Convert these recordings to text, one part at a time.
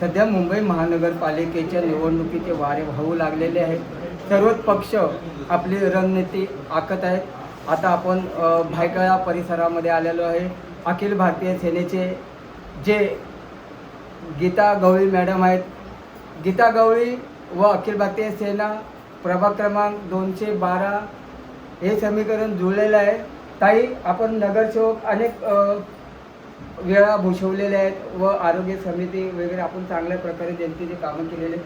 सध्या मुंबई महानगरपालिकेच्या निवडणुकीचे वारे वाहू लागलेले आहेत. सर्वच पक्ष आपली रणनीती आखत आहेत. आता आपण अ, भायखळा परिसरामध्ये आलेलो आहे. अखिल भारतीय सेनेचे जे गीता गवळी मॅडम आहेत. गीता गवळी व अखिल भारतीय सेना प्रभाग क्रमांक दोनशे बारा हे समीकरण जुळलेलं आहे. ताई आपण नगरसेवक अनेक वेळा भूषवलेल्या आहेत व आरोग्य समिती वगैरे आपण चांगल्या प्रकारे जनतेचे कामं केलेले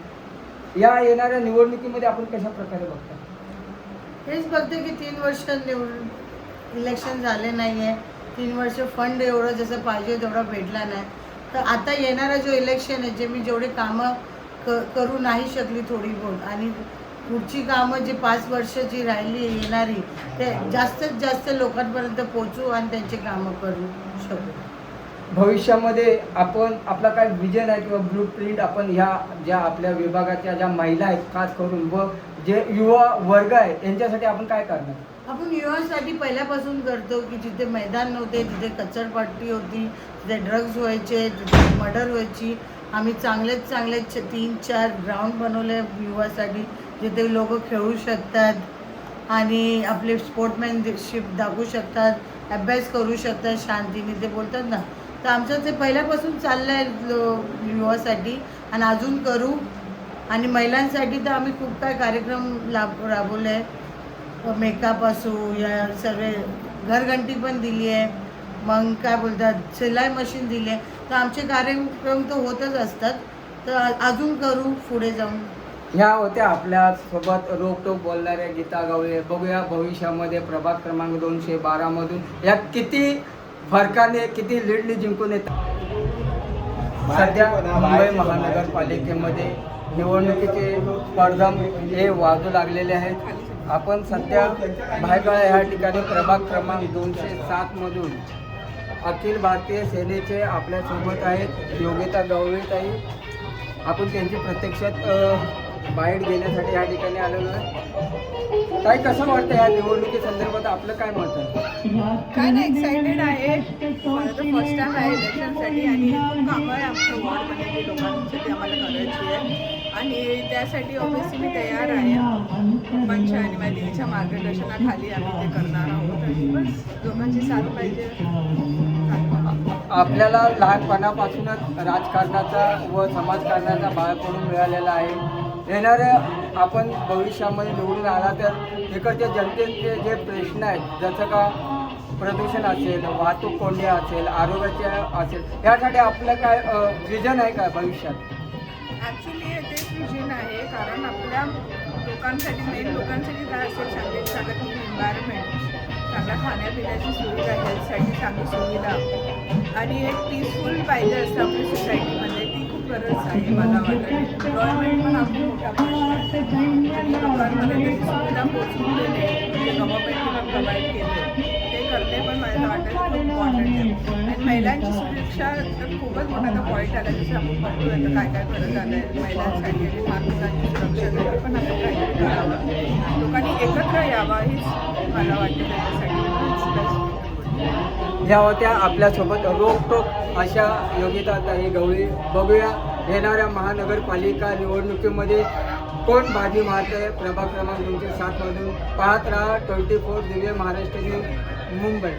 या येणाऱ्या निवडणुकीमध्ये आपण कशा प्रकारे बघता? हेच बघते की तीन वर्ष निवड इलेक्शन झाले नाही आहे तीन वर्ष फंड एवढं जसं पाहिजे तेवढा भेटला नाही. तर आता येणारा जो इलेक्शन आहे जे मी जेवढे कामं क करू नाही शकली थोडी बहुत आणि पुढची कामं जी पाच वर्ष जी राहिली येणारी ते जास्तीत जास्त लोकांपर्यंत पोचू आणि त्यांची कामं करू शकू. भविष्यामध्ये आपण आपला काय विजन आहे किंवा ब्लू प्रिंट आपण ह्या ज्या आपल्या विभागाच्या ज्या महिला आहेत खास करून व जे युवा वर्ग आहे यांच्यासाठी आपण काय करणार? आपण युवासाठी पहिल्यापासून करतो की जिथे मैदान नव्हते तिथे कचरपट्टी होती तिथे ड्रग्ज व्हायचे तिथे मर्डर व्हायची. आम्ही चांगलेच चांगले तीन चार ग्राउंड बनवले युवासाठी जिथे लोक खेळू शकतात आणि आपले स्पोर्टमॅनशिप दाखवू शकतात अभ्यास करू शकतात शांतीने. ते बोलतात ना तर आमचं ते पहिल्यापासून चाललं आहे युवासाठी. आणि अजून करू. आणि महिलांसाठी तर आम्ही खूप काय कार्यक्रम लाभ राबवले आहे मेकअप असू या सर्व घरघंटी पण दिली आहे. मग काय बोलतात सिलाई मशीन दिली आहे. तर आमचे कार्यक्रम तर होतच असतात. तर अजून करू पुढे जाऊन. ह्या होत्या आपल्यासोबत रोकटोक बोलणाऱ्या गीता गवळे बघूया भविष्यामध्ये प्रभाग क्रमांक दोनशे बारामधून या किती फरकाने किती लीडने जिंकून येतात. सध्या मुंबई महानगरपालिकेमध्ये निवडणुकीचे पडघम हे वाजू लागलेले आहेत. आपण सध्या भायगळा ह्या ठिकाणी प्रभाग क्रमांक दोनशे सातमधून अखिल भारतीय सेनेचे आपल्यासोबत आहेत योगिता गवळीताई. आपण त्यांची प्रत्यक्षात बाईट घेण्यासाठी या ठिकाणी आलेलो आहे. काय कसं वाटतं या निवडणुकी संदर्भात? आपलं काय मत आहे? काय नाही एक्साइटेड आहे मला तर फर्स्ट टाइम आहे इलेक्शनसाठी आणि खूप कामं आहे आमच्या वॉर्डमध्ये जी लोकांसाठी आम्हाला करायची आहे. आणि त्यासाठी ऑब्विसली मी तयार आहे. पप्पांच्या आणि माझ्या दिदीच्या मार्गदर्शनाखाली आम्ही ते करणार आहोत. आणि बस लोकांची साथ पाहिजे. आपल्याला लहानपणापासूनच राजकारणाचा व समाजकारणाचा बाळकडून मिळालेला आहे. येणाऱ्या आपण भविष्यामध्ये निवडून आला तर इकडच्या जनतेचे जे प्रश्न आहेत जसं का प्रदूषण असेल वाहतूक कोंडी असेल आरोग्याचे असेल यासाठी आपलं काय विजन आहे का भविष्यात? ॲक्च्युली तेच विजन आहे. कारण आपल्या लोकांसाठी मेन लोकांसाठी काय असेल चांगले चांगलं एन्व्हायरमेंट चांगल्या खाण्यापिण्याची सुविधा हेल्थसाठी चांगली सुविधा. आणि एक पीसफुल पाहिजे असतं आपल्या सोसायटीमध्ये ती गरज आहे मला वाटतं पण सुविधा पोचवून देणे म्हणजे गव्हर्नमेंटने प्रोव्हाइड केले ते करते पण मला वाटतं खूप इम्पॉर्टंट आहे. आणि महिलांची सुरक्षा तर खूपच मोठा पॉईंट आला जसं आपण म्हणतो आता काय काय करत आलं आहे महिलांसाठी आणि लहान मुलांची सुरक्षेसाठी पण आपण काय करावं. लोकांनी एकत्र यावं हेच मला वाटतं त्याच्यासाठी. ह्या होत्या आपल्यासोबत रोकटोक अशा योगिता ताई गवळी. बघूया येणाऱ्या महानगरपालिका निवडणुकीमध्ये कोण बाजी मारते प्रभाग क्रमांक दोनशे सातमधून पाहत राहा. Twenty four Divya Maharashtra news Mumbai.